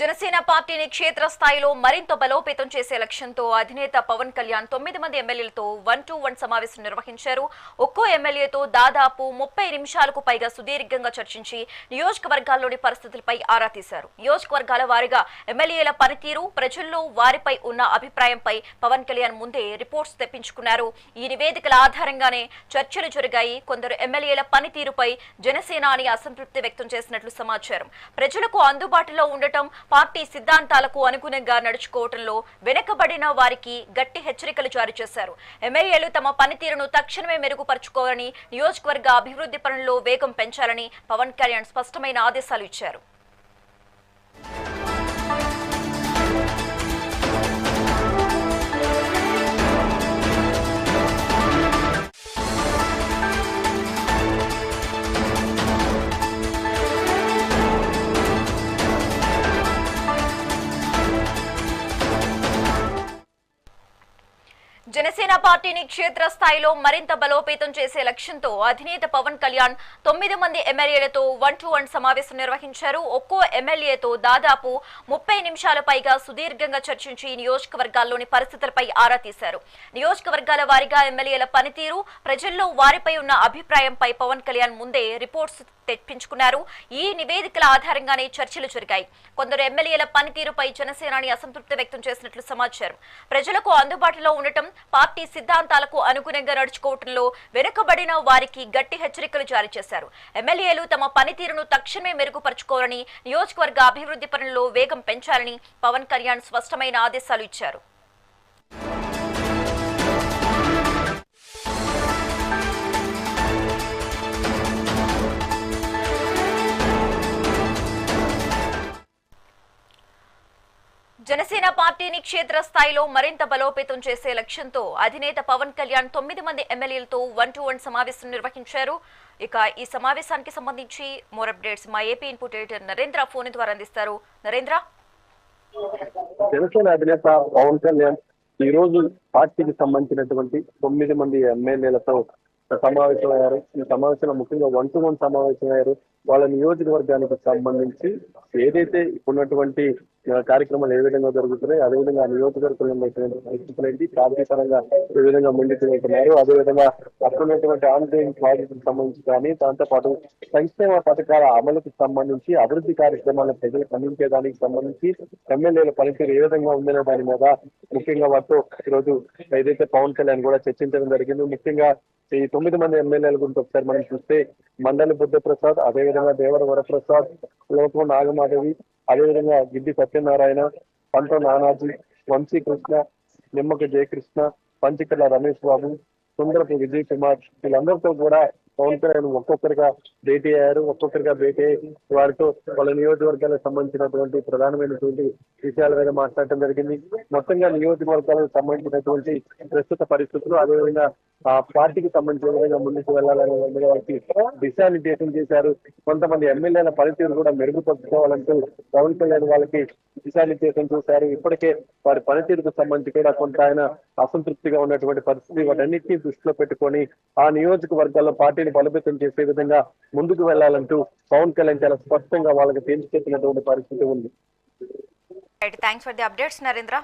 జనసేన పార్టీని క్షేత్రస్థాయిలో మరింత బలోపేతం చేసే లక్ష్యంతో అధినేత పవన్ కళ్యాణ్ తొమ్మిది మంది ఎమ్మెల్యేలతో వన్ టు వన్ సమావేశం నిర్వహించారు. ఒక్కో ఎమ్మెల్యేతో దాదాపు ముప్పై నిమిషాలకు పైగా సుదీర్ఘంగా చర్చించి నియోజకవర్గాల్లోని పరిస్థితులపై ఆరా తీశారు. నియోజకవర్గాల వారీగా ఎమ్మెల్యేల పనితీరు ప్రజల్లో వారిపై ఉన్న అభిప్రాయంపై పవన్ కళ్యాణ్ ముందే రిపోర్ట్స్ తెప్పించుకున్నారు. ఈ నివేదికల ఆధారంగానే చర్చలు జరిగాయి. కొందరు ఎమ్మెల్యేల పనితీరుపై జనసేనాని అసంతృప్తి వ్యక్తం చేసినట్లు సమాచారం. ప్రజలకు అందుబాటులో ఉండటం పార్టీ సిద్ధాంతాలకు అనుగుణంగా నడుచుకోవటంలో వెనుకబడిన వారికి గట్టి హెచ్చరికలు జారీ చేశారు. ఎమ్మెల్యేలు తమ పనితీరును తక్షణమే మెరుగుపరుచుకోవాలని నియోజకవర్గ అభివృద్ధి పనుల్లో వేగం పెంచాలని పవన్ కళ్యాణ్ స్పష్టమైన ఆదేశాలు ఇచ్చారు. జనసేన పార్టీని క్షేత్రస్థాయిలో మరింత బలోపేతం చేసే లక్ష్యంతో అధినేత పవన్ కళ్యాణ్ తొమ్మిది మంది ఎమ్మెల్యేలతో వన్ టు వన్ సమావేశం నిర్వహించారు. ఒక్కో ఎమ్మెల్యేతో దాదాపు ముప్పై నిమిషాల పైగా సుదీర్ఘంగా చర్చించి నియోజకవర్గాల్లోని పరిస్థితులపై ఆరా తీశారు. నియోజకవర్గాల వారీగా ఎమ్మెల్యేల పనితీరు ప్రజల్లో వారిపై ఉన్న అభిప్రాయంపై పవన్ కళ్యాణ్ ముందే రిపోర్ట్స్ తెప్పించుకున్నారు. ఈ నివేదికల ఆధారంగానే చర్చలు జరిగాయి. కొందరు ఎమ్మెల్యేల పనితీరుపై జనసేనాని అసంతృప్తి వ్యక్తం చేసినట్లు సమాచారం. ప్రజలకు అందుబాటులో ఉండటం పార్టీ సిద్ధాంతాలకు అనుగుణంగా నడుచుకోవటంలో వెనుకబడిన వారికి గట్టి హెచ్చరికలు జారీ చేశారు. ఎమ్మెల్యేలు తమ పనితీరును తక్షణమే మెరుగుపరుచుకోవాలని నియోజకవర్గ అభివృద్ధి పనుల్లో వేగం పెంచాలని పవన్ కళ్యాణ్ స్పష్టమైన ఆదేశాలు ఇచ్చారు. జనసేన పార్టీని క్షేత్రస్థాయిలో మరింత బలోపేతం చేసే లక్ష్యంతో అధినేత పవన్ కళ్యాణ్ తొమ్మిది మంది ఎమ్మెల్యేలతో వన్ టు వన్ సమావేశం నిర్వహించారు. ఇక ఈ సమావేశానికి సంబంధించి మోర్ అప్డేట్స్ మా AP input editor Narendra phone ద్వారా అందిస్తారు. నరేంద్ర? జనసేన అధినేత పవన్ కళ్యాణ్ ఈ రోజు పార్టీకి సంబంధించినటువంటి తొమ్మిది మంది ఎమ్మెల్యేలతో సమావేశమయ్యారు. ఈ సమావేశంలో ముఖ్యంగా వన్ టు వన్ సమావేశమయ్యారు. వాళ్ళ నియోజకవర్గానికి సంబంధించి ఏదైతే ఉన్నటువంటి కార్యక్రమాలు ఏ విధంగా జరుగుతున్నాయి అదేవిధంగా విధంగా నియోజకవర్గంలో ఉన్నటువంటి పరిస్థితులు ఏ విధంగా ముందుకు అదే అదేవిధంగా అక్కడ ఆన్లైన్ ప్రాజెక్టులకు సంబంధించి కానీ దాంతో పాటు సంక్షేమ పథకాల అమలుకు సంబంధించి అభివృద్ధి కార్యక్రమాలను ప్రజలకు అందించేదానికి సంబంధించి ఎమ్మెల్యేల పనితీరు ఏ విధంగా ఉందనే దాని మీద ముఖ్యంగా వారితో ఈరోజు ఏదైతే పవన్ కళ్యాణ్ కూడా చర్చించడం జరిగింది. ముఖ్యంగా ఈ తొమ్మిది మంది ఎమ్మెల్యేల గురించి ఒకసారి మనం చూస్తే మండలి బుద్ధప్రసాద్ అదేవిధంగా దేవర వరప్రసాద్ లోకం నాగమాధవి అదేవిధంగా గిడ్డి సత్యనారాయణ పంట నానాజీ వంశీ కృష్ణ నిమ్మక జయకృష్ణ పంచకర్ల రమేష్ బాబు సుందరపు విజయ్ కుమార్ వీళ్ళందరితో కూడా పవన్ కళ్యాణ్ ఒక్కొక్కరిగా భేటీ అయ్యారు. ఒక్కొక్కరిగా భేటీ అయ్యి వారితో వాళ్ళ నియోజకవర్గాలకు సంబంధించినటువంటి ప్రధానమైనటువంటి విషయాల మీద మాట్లాడటం జరిగింది. మొత్తంగా నియోజకవర్గాలకు సంబంధించినటువంటి ప్రస్తుత పరిస్థితులు అదేవిధంగా ఆ పార్టీకి సంబంధించిన విధంగా ముందుకు వెళ్ళాలనే మీద వాళ్ళకి దిశానిర్దేశం చేశారు. కొంతమంది ఎమ్మెల్యేల పనితీరు కూడా మెరుగుపరుచుకోవాలంటూ పవన్ కళ్యాణ్ వాళ్ళకి దిశానిర్దేశం చేశారు. ఇప్పటికే వారి పనితీరుకు సంబంధించి కూడా కొంత ఆయన అసంతృప్తిగా ఉన్నటువంటి పరిస్థితి వాటన్నిటినీ దృష్టిలో పెట్టుకొని ఆ నియోజకవర్గాల్లో పార్టీని బలోపేతం చేసే విధంగా ముందుకు వెళ్ళాలంటూ పవన్ కళ్యాణ్ చాలా స్పష్టంగా వాళ్ళకి తేల్చి చెప్పినటువంటి పరిస్థితి ఉంది. Thanks for the updates Narendra